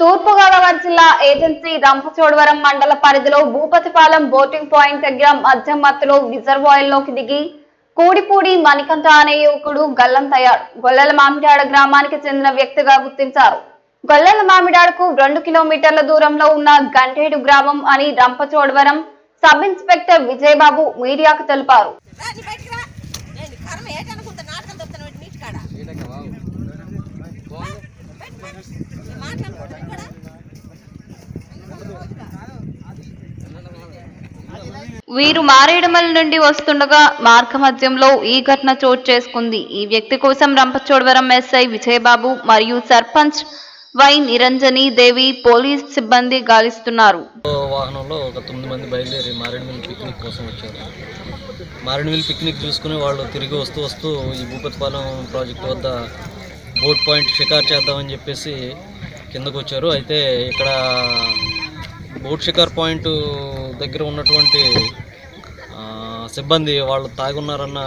తూర్పుగోదావరి జిల్లా ఏజెన్సీ రంపచోడవరం మండల పరిధిలో భూపతిపాలెం బోటింగ్ పాయింట్ దగ్గర మధ్య మత్తులో రిజర్వాయర్లోకి దిగి కూడిపూడి మణికంఠ అనే యువకుడు గల్లంతయ్యాడు గొల్లల మామిడాడ గ్రామానికి చెందిన వ్యక్తిగా గుర్తించారు. గొల్లల మామిడాడకు రెండు కిలోమీటర్ల దూరంలో ఉన్న గంటేడు గ్రామం అని రంపచోడవరం సబ్ ఇన్స్పెక్టర్ విజయబాబు మీడియాకు తెలిపారు. వీరు మారేడుమల్ నుండి వస్తుండగా మార్గ మధ్యంలో ఈ ఘటన చోటు చేసుకుంది. ఈ వ్యక్తి కోసం రంపచోడవరం ఎస్ఐ విజయబాబు మరియు సర్పంచ్ వై నిరంజని దేవి పోలీస్ సిబ్బంది గాలిస్తున్నారు. వాహనంలో ఒక తొమ్మిది మంది బయలుదేరి మారేడుమిల్లి పిక్నిక్ కోసం వచ్చారు. మారేడుమిల్లి పిక్నిక్ చూసుకుని వాళ్ళు తిరిగి వస్తూ వస్తూ ఈ భూపతిపాలెం ప్రాజెక్టు వద్ద బోట్ పాయింట్ షికార్ చేద్దామని చెప్పేసి కిందకు వచ్చారు. అయితే ఇక్కడ బోట్ షికార్ పాయింట్ దగ్గర ఉన్నటువంటి సిబ్బంది వాళ్ళు తాగున్నారన్న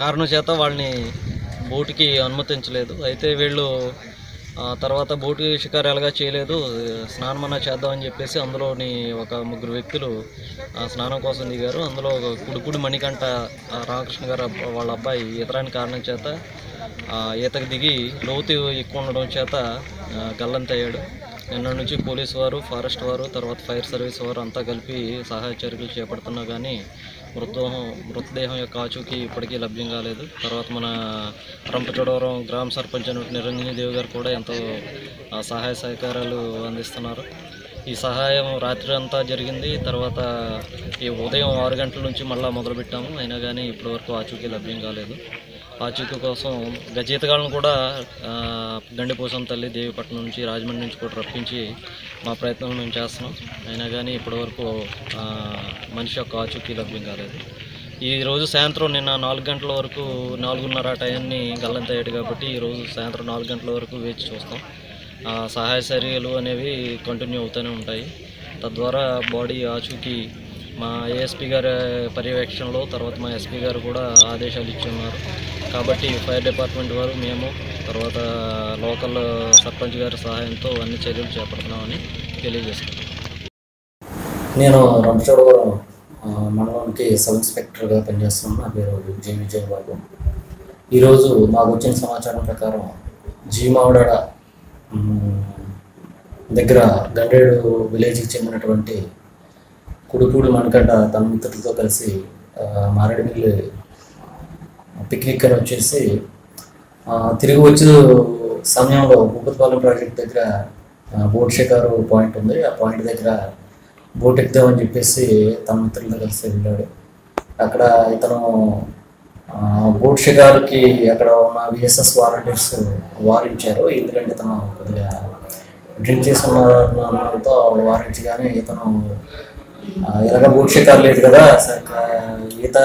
కారణం చేత వాళ్ళని బోటుకి అనుమతించలేదు. అయితే వీళ్ళు తర్వాత బోటు షికారు ఎలాగా చేయలేదు. స్నానమన్నా చేద్దామని చెప్పేసి అందులోని ఒక ముగ్గురు వ్యక్తులు స్నానం కోసం దిగారు. అందులో కుడుకుడి మణికంట మణికంఠ రామకృష్ణ గారు వాళ్ళ అబ్బాయి ఈతరాని కారణం చేత ఈతకు దిగి లోతు ఎక్కువ ఉండడం చేత గల్లంతయ్యాడు. నిన్న నుంచి పోలీసు వారు ఫారెస్ట్ వారు తర్వాత ఫైర్ సర్వీస్ వారు అంతా కలిపి సహాయ చర్యలు చేపడుతున్నా కానీ మృతదేహం మృతదేహం యొక్క ఆచూకీ ఇప్పటికీ లభ్యం కాలేదు. తర్వాత మన రంపచోడవరం గ్రామ సర్పంచ్ నిరంజని దేవి గారు కూడా ఎంతో సహాయ సహకారాలు అందిస్తున్నారు. ఈ సహాయం రాత్రి అంతా జరిగింది. తర్వాత ఈ ఉదయం ఆరు గంటల నుంచి మళ్ళీ మొదలుపెట్టాము. అయినా కానీ ఇప్పటివరకు ఆచూకీ లభ్యం కాలేదు. ఆచూకీ కోసం గజీతగాళ్ళను కూడా గండిపోసం తల్లి దేవిపట్నం నుంచి రాజమండ్రి నుంచి కూడా రప్పించి మా ప్రయత్నం మేము చేస్తున్నాం. అయినా కానీ ఇప్పటివరకు మనిషి యొక్క ఆచూకీ లభ్యం కాలేదు. ఈరోజు సాయంత్రం నిన్న నాలుగు గంటల వరకు నాలుగున్నర ఆ టైంని గల్లంతయ్యాడు కాబట్టి ఈరోజు సాయంత్రం నాలుగు గంటల వరకు వేచి చూస్తాం. ఆ, సహాయ చర్యలు అనేవి కంటిన్యూ అవుతూనే ఉంటాయి. తద్వారా బాడీ ఆచూకీ మా ఏఎస్పీ గారి పర్యవేక్షణలో తర్వాత మా ఎస్పీ గారు కూడా ఆదేశాలు ఇచ్చి ఉన్నారు. కాబట్టి ఫైర్ డిపార్ట్మెంట్ వారు మేము తర్వాత లోకల్ సర్పంచ్ గారి సహాయంతో అన్ని చర్యలు చేపడుతున్నామని తెలియజేస్తున్నాం. నేను రంపచోడవరం మండలానికి సబ్ ఇన్స్పెక్టర్గా పనిచేస్తున్నాను. నా పేరు జి విజయ్ బాబు. ఈరోజు మాకు వచ్చిన సమాచారం ప్రకారం జీమావిడ దగ్గర గండేడు విలేజ్కి చెందినటువంటి కుడుపూడి మణికంఠ తన మిత్రులతో కలిసి మారేడుమిల్లి పిక్నిక్ అని వచ్చేసి తిరిగి వచ్చే సమయంలో భూపతిపాలెం ప్రాజెక్ట్ దగ్గర ఆ, బోట్ షికారు పాయింట్ ఉంది. ఆ పాయింట్ దగ్గర బోట్ ఎక్కుదామని చెప్పేసి తన మిత్రులతో కలిసి వెళ్ళాడు. అక్కడ ఇతను బోట్ షికారుకి అక్కడ ఉన్న విఎస్ఎస్ వాలంటీర్స్ వారించారు. ఎందుకంటే తను కొద్దిగా డ్రింక్ చేసుకున్నతో ఉన్నతో వారించగానే ఇతను ఇలాగ బోట్ షికారు లేదు కదా సరే, ఈత